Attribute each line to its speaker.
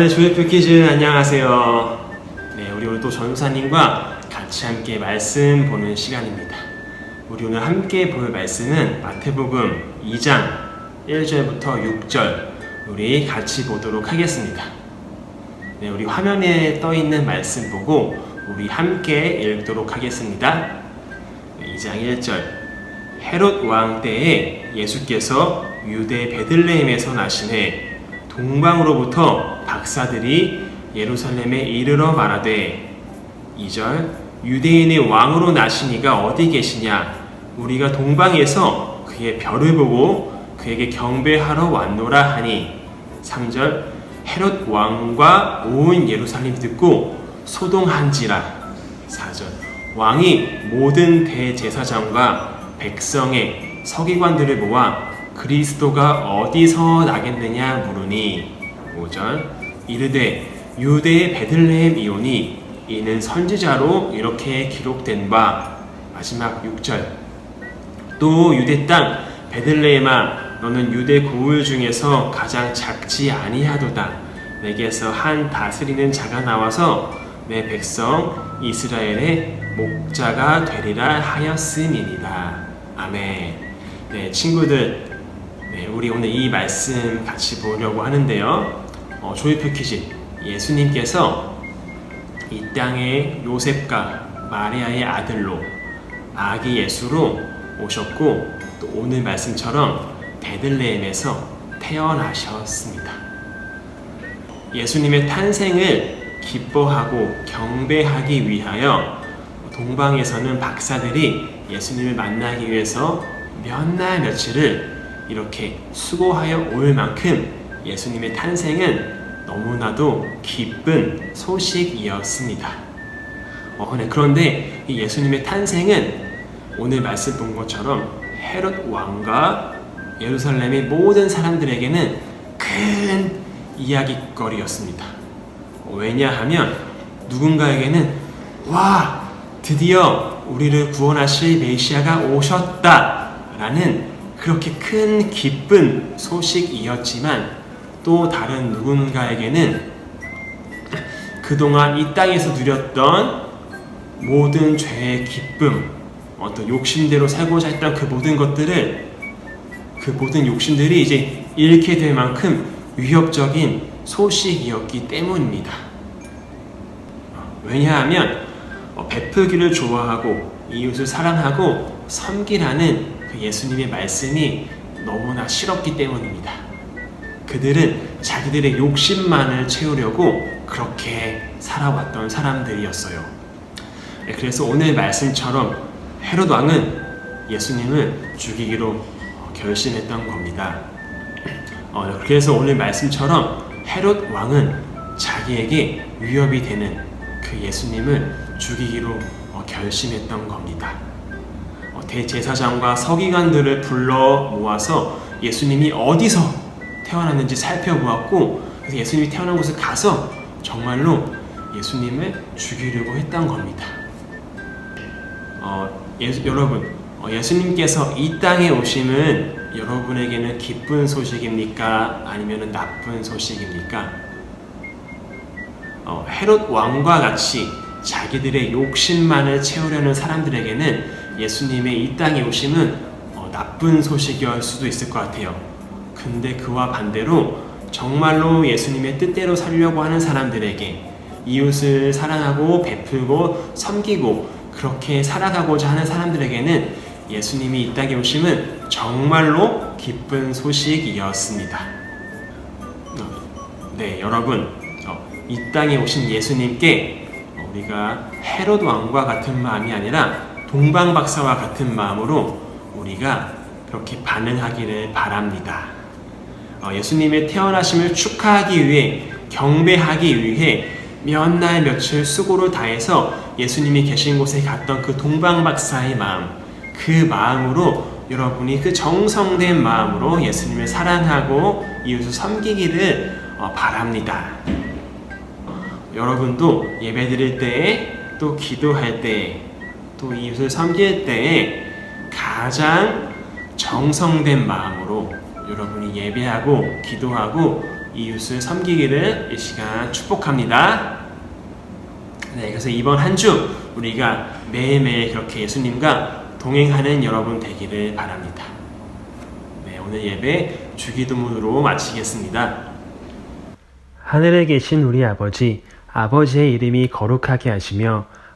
Speaker 1: 네, 조회표 퀴즈 안녕하세요. 네, 우리 오늘 또 전사님과 같이 함께 말씀 보는 시간입니다. 우리 오늘 함께 볼 말씀은 마태복음 2장 1절부터 6절 우리 같이 보도록 하겠습니다. 네, 우리 화면에 떠 있는 말씀 보고 우리 함께 읽도록 하겠습니다. 2장 1절 헤롯 왕 때에 예수께서 유대 베들레헴에서 나시네 동방으로부터 박사들이 예루살렘에 이르러 말하되 2절 유대인의 왕으로 나시니가 어디 계시냐? 우리가 동방에서 그의 별을 보고 그에게 경배하러 왔노라 하니. 3절 헤롯 왕과 온 예루살렘 듣고 소동한지라. 4절 왕이 모든 대제사장과 백성의 서기관들을 모아 그리스도가 어디서 나겠느냐 물으니 5절 이르되 유대의 베들레헴 이오니 이는 선지자로 이렇게 기록된 바. 마지막 6절. 또 유대 땅 베들레헴아 너는 유대 고을 중에서 가장 작지 아니하도다. 내게서 한 다스리는 자가 나와서 내 백성 이스라엘의 목자가 되리라 하였음이니라. 아멘. 네 친구들 네, 우리 오늘 이 말씀 같이 보려고 하는데요. 어, 조이표 퀴즈. 예수님께서 이 땅에 요셉과 마리아의 아들로 아기 예수로 오셨고 또 오늘 말씀처럼 베들레헴에서 태어나셨습니다. 예수님의 탄생을 기뻐하고 경배하기 위하여 동방에서는 박사들이 예수님을 만나기 위해서 몇 날 며칠을 이렇게 수고하여 올 만큼 예수님의 탄생은 너무나도 기쁜 소식이었습니다. 어, 네, 그런데 이 예수님의 탄생은 오늘 말씀 본 것처럼 헤롯 왕과 예루살렘의 모든 사람들에게는 큰 이야기거리였습니다. 어, 왜냐하면 누군가에게는 와 드디어 우리를 구원하실 메시아가 오셨다 라는 그렇게 큰 기쁜 소식이었지만 또 다른 누군가에게는 그동안 이 땅에서 누렸던 모든 죄의 기쁨, 어떤 욕심대로 살고자 했던 그 모든 것들을 그 모든 욕심들이 이제 잃게 될 만큼 위협적인 소식이었기 때문입니다. 왜냐하면 어, 베풀기를 좋아하고 이웃을 사랑하고 섬기라는 그 예수님의 말씀이 너무나 싫었기 때문입니다. 그들은 자기들의 욕심만을 채우려고 그렇게 살아왔던 사람들이었어요. 네, 그래서 오늘 말씀처럼 헤롯 왕은 예수님을 죽이기로 결심했던 겁니다. 어, 그래서 오늘 말씀처럼 헤롯 왕은 자기에게 위협이 되는 그 예수님을 죽이기로 어, 결심했던 겁니다. 어, 대제사장과 서기관들을 불러 모아서 예수님이 어디서 태어났는지 살펴보았고 그래서 예수님이 태어난 곳에 가서 정말로 예수님을 죽이려고 했던 겁니다. 어, 예, 여러분, 어, 예수님께서 이 땅에 오심은 여러분에게는 기쁜 소식입니까? 아니면 나쁜 소식입니까? 어, 헤롯 왕과 같이 자기들의 욕심만을 채우려는 사람들에게는 예수님의 이 땅에 오심은 어, 나쁜 소식이었을 수도 있을 것 같아요. 근데 그와 반대로 정말로 예수님의 뜻대로 살려고 하는 사람들에게 이웃을 사랑하고 베풀고 섬기고 그렇게 살아가고자 하는 사람들에게는 예수님이 이 땅에 오심은 정말로 기쁜 소식이었습니다. 어, 네, 여러분, 어, 이 땅에 오신 예수님께 어, 우리가 헤롯 왕과 같은 마음이 아니라 동방 박사와 같은 마음으로 우리가 그렇게 반응하기를 바랍니다. 어, 예수님의 태어나심을 축하하기 위해 경배하기 위해 몇 날 며칠 수고를 다해서 예수님이 계신 곳에 갔던 그 동방 박사의 마음, 그 마음으로 여러분이 그 정성된 마음으로 예수님을 사랑하고 이웃을 섬기기를 어, 바랍니다. 여러분도 예배 드릴 때에 또 기도할 때에 또 이웃을 섬길 때에 가장 정성된 마음으로 여러분이 예배하고 기도하고 이웃을 섬기기를 이 시간 축복합니다. 네, 그래서 이번 한 주 우리가 매일매일 그렇게 예수님과 동행하는 여러분 되기를 바랍니다. 네, 오늘 예배 주기도문으로 마치겠습니다.
Speaker 2: 하늘에 계신 우리 아버지, 아버지의 이름이 거룩하게 하시며,